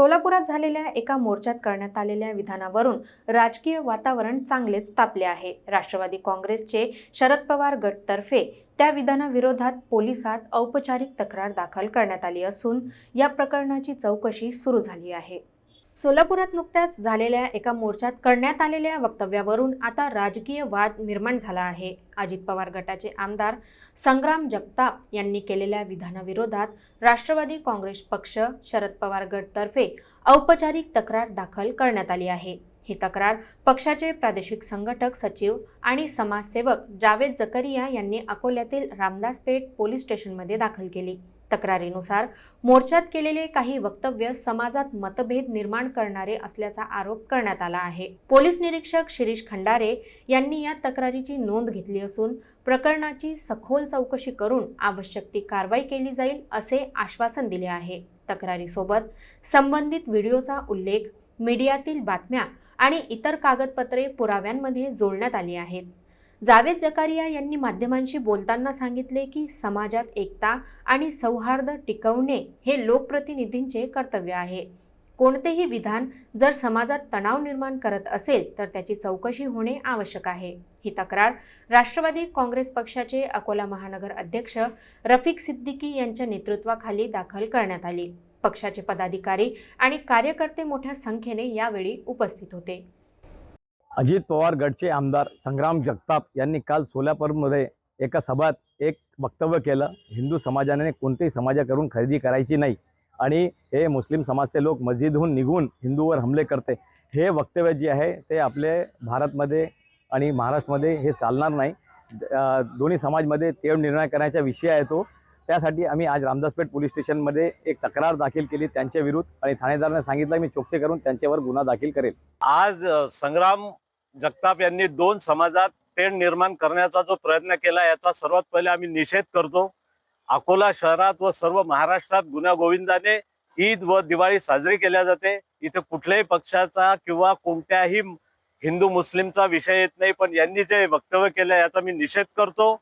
सोलापुरात झालेल्या एका मोर्चात करण्यात आलेल्या विधानावरून राजकीय वातावरण चांगलेच तापले आहे. राष्ट्रवादी काँग्रेसचे शरद पवार गटतर्फे त्या विधानाविरोधात पोलिसात औपचारिक तक्रार दाखल करण्यात आली असून या प्रकरणाची चौकशी सुरू झाली आहे. सोलापुरात नुकत्याच झालेल्या एका मोर्चात करण्यात आलेल्या वक्तव्यावरून आता राजकीय वाद निर्माण झाला आहे. अजित पवार गटाचे आमदार संग्राम जगताप यांनी केलेल्या विधानाविरोधात राष्ट्रवादी काँग्रेस पक्ष शरद पवार गटतर्फे औपचारिक तक्रार दाखल करण्यात आली आहे. ही तक्रार पक्षाचे प्रादेशिक संघटक सचिव आणि समाजसेवक जावेद जकरिया यांनी अकोल्यातील रामदासपेठ पोलीस स्टेशनमध्ये दाखल केली. तक्रारीनुसार मोर्चात केलेले काही वक्तव्य समाजात मतभेद निर्माण करणारे असल्याचा आरोप करण्यात आला आहे. पोलीस निरीक्षक शिरीष खंडारे यांनी या तक्रारीची नोंद घेतली असून प्रकरणाची सखोल चौकशी करून आवश्यक ती कारवाई केली जाईल असे आश्वासन दिले आहे. तक्रारीसोबत संबंधित व्हिडिओचा उल्लेख मीडियातील बातम्या आणि इतर कागदपत्रे पुराव्यांमध्ये जोडण्यात आली आहेत. जावेद जकारिया यांनी माध्यमांशी बोलताना सांगितले की समाजात एकता आणि सौहार्द टिकवणे हे लोकप्रतिनिधींचे कर्तव्य आहे. कोणतेही विधान जर समाजात तणाव निर्माण करत असेल तर त्याची चौकशी होणे आवश्यक आहे. ही तक्रार राष्ट्रवादी काँग्रेस पक्षाचे अकोला महानगर अध्यक्ष रफिक सिद्दीकी यांच्या नेतृत्वाखाली दाखल करण्यात आली. पक्षाचे पदाधिकारी आणि कार्यकर्ते मोठ्या संख्येने यावेळी उपस्थित होते. अजित पवार गडचे आमदार संग्राम जगताप यांनी काल सोलापूरमध्ये एका सभात एक वक्तव्य केलं. हिंदू समाजाने कोणतेही समाजाकडून खरेदी करायची नाही. आणि हे मुस्लिम समाजचे लोक मस्जिदहून निघून हिंदूवर हमले करते. हे वक्तव्य जे आहे ते आपले भारतमध्ये आणि महाराष्ट्रामध्ये हे चालणार नाही. दोन्ही समाजमध्ये तेव निर्णय करण्याचा विषय आहे तो. त्यासाठी आम्ही आज रामदासपेठ पोलीस स्टेशनमध्ये एक तक्रार दाखल केली त्यांच्या विरुद्ध आणि ठाणेदाराने सांगितलं मी चोकसे करून त्यांच्यावर गुन्हा दाखल करेल. आज संग्राम जगताप यांनी दोन समाजात तेढ निर्माण करण्याचा जो प्रयत्न केला याचा सर्वात पहिले आम्ही निषेध करतो. अकोला शहरात व सर्व महाराष्ट्रात गुन्हा गोविंदाने ईद व दिवाळी साजरी केल्या जाते. इथे कुठल्याही पक्षाचा किंवा कोणत्याही हिंदू मुस्लिमचा विषय येत नाही पण यांनी जे वक्तव्य केलं याचा मी निषेध करतो.